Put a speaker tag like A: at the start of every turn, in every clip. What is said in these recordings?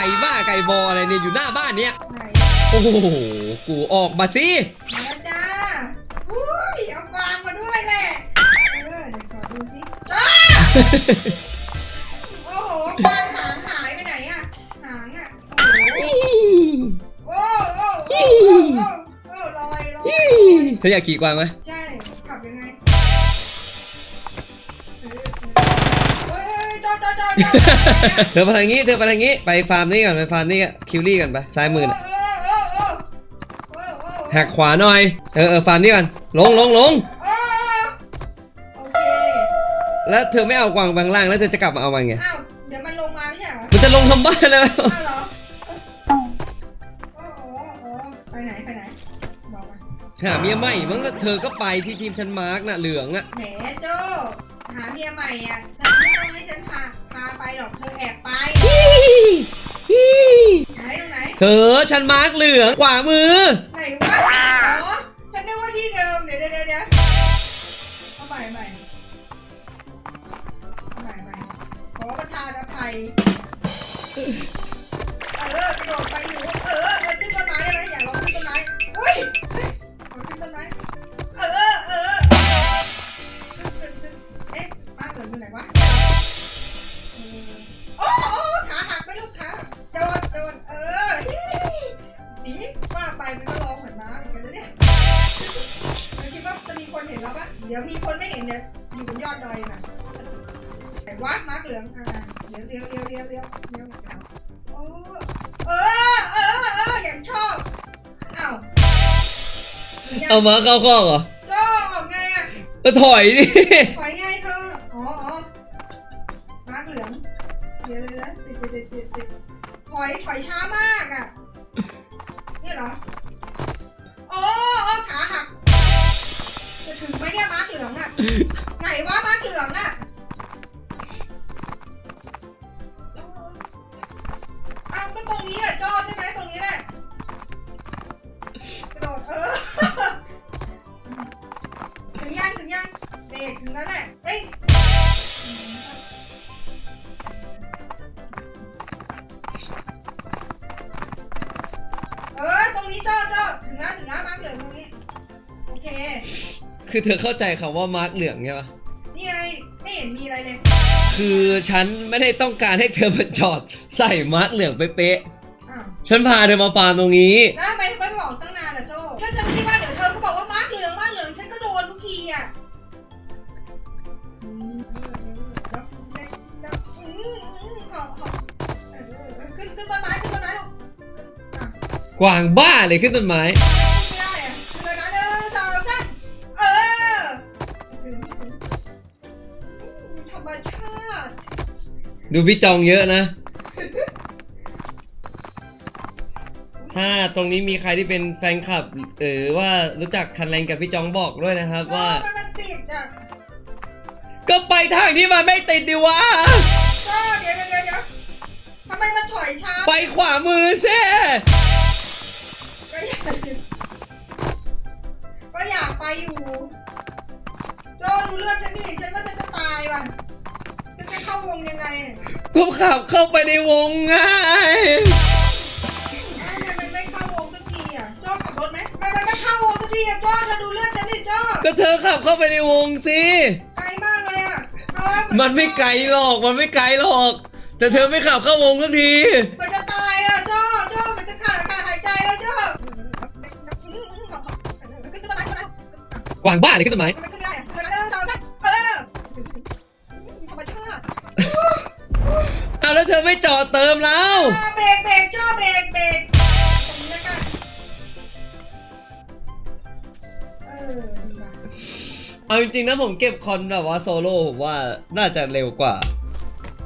A: ก่บ้าไก่บออะไรเนี่ยอยู่หน้าบ้านเนี้ย
B: ไหน
A: โอ้โหกูออกมาสิ
B: มาแล้วจ้าอุ้ยเอากวางมาด้วยแหละเออเดี๋ยวขอดูสิจ้าโอ้โหกวางหางหายไปไหนอะหางอะโอ้โหโอ้โอ้โอ้โอ้โอ้โอ้ลอยลอย
A: เธออยากขี่กวางไหม
B: ใช่ เธ
A: อไปทางนี้เธอไปทางนี้ไปฟาร์มนี้ก่อนไปฟาร์มนี้ก่อนคิวรี่ก่อนไปซ้ายมือน่ะหักขวาหน่อยเออเออฟาร์มนี้ก่อนลงลงลง
B: โอเค
A: แล้วเธอไม่เอากวางบางล่างแล้วเธอจะกลับมาเอามันไง
B: อ้าวเดี๋ยวมันลงมาไม่ใช่เหรอ
A: มันจะลงทำบ้านแล้ว
B: อ้าวเหรอโอ้โหโอ้โหไปไหนไปไหนบอกมา
A: หาเมียใหม่มั้งเธอก็ไปที่ทีมฉันมาร์กน่ะเหลืองอะ
B: แหมโจหาเมียใหม่อะแต่ไม่ต้องให้ เธอ
A: ฉันมาร์กเหลืองขวามือ
B: ไหนวะอ๋อฉันนึกว่าที่เดิม เดี๋ยวเดี๋ยวเดี๋ยวเดี๋ยวเอาใหม่ใหม่ใหม่ใหม่ขอประทานอภัย เออกระโดดไปอยู่ เออเออขึ้นต้นไม้ได้ไเดี๋ยวมีคนไม่เห็นเนี่ยวอยู่บนยอดดอยน่ะไหนวะม้าเหลืองอ่าเดี๋ยวเดี๋ยวเดี๋ยวเดี๋ยวเดี๋ยวเดี๋ยวโอ้เออเออเอออย่างชอบอ้าว
A: เอามาเข้าข้อกเหรอ
B: โจ้ออกไงอะ
A: เออถอยดิ
B: ถอยไงเธออ๋ออ๋อมาร์กเหลืองเดี๋ยวเดี๋ยวเดี๋ยวติดติดติดติดติดถอยถอยช้ามากอะนี่เหรอโอ้โอ้ขาหัก จะถึงไหมเนี่ยมาเหลืองอะไหนวะมาเหลืองอะอ้าวก็ตรงนี้แหละจอใช่ไหมตรงนี้แหละกระโดดเออถึงยังถึงยังเบรกถึงแล้วแหละเอ้ยเออตรงนี้เจ้าเจ้าถึงแล้วถึงแล้วมาเหลืองตรงนี้โอเค
A: คือเธอเข้าใจคำว่ามาร์กเหลืองใช่ปะ
B: นี่ไงไม่เห็นมีอะไรเลย
A: คือฉันไม่ได้ต้องการให้เธอมาจอดใส่มาร์กเหลืองเป๊ะ
B: อ้าว
A: ๆฉันพาเธอมาฟาร์มตรงนี้
B: แล้วทำไมไม่บอกตั้งนานล่ะโจ้ถ้าฉันคิดว่าเดี๋ยวเธอก็บอกว่ามาร์กเหลืองมาร์กเหลืองฉันก็โดนทุกทีอะอืมแล้วแล้วอืมอืมขอขอเออขึ้นขึ้นต้นไม้ขึ้นต้นไม้ลูก
A: กวางบ้าเลยขึ้นต้นไม้
B: ดู
A: พี่จองเยอะนะ ถ้าตรงนี้มีใครที่เป็นแฟนคลับหรือว่ารู้จักคันแรงกับพี่จองบอกด้วยนะครับว่า
B: เออมันมันติดอะ
A: ก็ไปทางที่มันไม่ติดดิวะ
B: ก็เดี๋ยวเดี๋ยวเดี๋ยวเดี๋ยวทำไมมันถอยช้า
A: ไปขวามือเซ่
B: ก็ขั
A: บเข้าไปในวงง่าย
B: อ้าวทำไมมันไม่เข้าวงสักทีอะโจขับรถไหมทำไมมันไม่เข้าวงสักทีอะโจเธอดูเลือดฉันดิโจ
A: ก็เธอขับเข้าไปในวงสิ
B: ไกลมากเลยอะโจ
A: มันไม่ไกลหรอกมันไม่ไกลหรอก แต่เธอไม่ขับเข้าวงสักที
B: มันจะตายอะโจโจมันจะขาดอากาศหายใจแล้วโจ
A: กวางบ้าเลยขึ้นต้นไม้
B: อ
A: ไม่จอดเติมแล้ว
B: อ่าเบรกเบรกโจเบรกเบรกตรงนี้แล้วกันเออดีว่ะ
A: เอาจริงๆนะผมเก็บคอนแบบว่าโซโล่ผมว่าน่าจะเร็วกว่า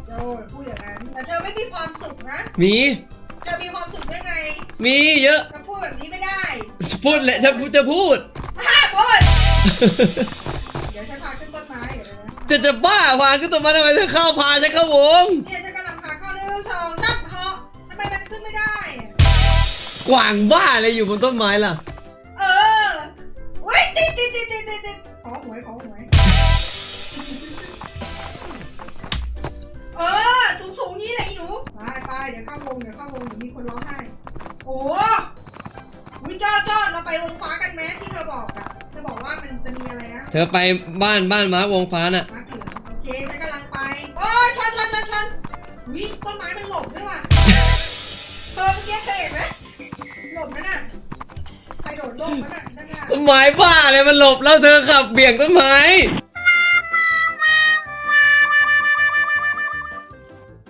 B: โจพูดอย่างนั้นแต่เธอไม่มีความสุขนะ
A: มี
B: เธอมีความสุขได้ไง
A: มีเยอะ
B: เธอพูดแบบนี้ไม่ได้
A: พูดแหละฉันจะพูด
B: ห้าพูดเดี๋ยวฉันพาขึ้นต้นไม้เดี๋ยวนะ
A: จะจะบ้าพาขึ้นต้นไม้ทำไมเธอเข้าพาฉันเข้าวง
B: เนี่ยฉัน กว่างบ้าอะไรอ
A: ยู่บนต้นไม้ล่ะ
B: เออเว้ยติดติดติดติดติดติดขอหวยขอหวยเออสูงสูงนี้แหละอีหนูตายตายเดี๋ยวข้าวงเดี๋ยวข้าวงเดี๋ยวมีคนร้องไห้โอ้วิจ้าจ้าเราไปวงฟ้ากันแม้ที่เธอบอกอะเธอบอกว่ามันจะมีอะไรนะ
A: เธอไปบ้านบ้านมาร์ควงฟ้า
B: น่ะ
A: ต้นไม้บ้าเลยมันหลบแล้วเธอขับเบี่ยงต้นไม้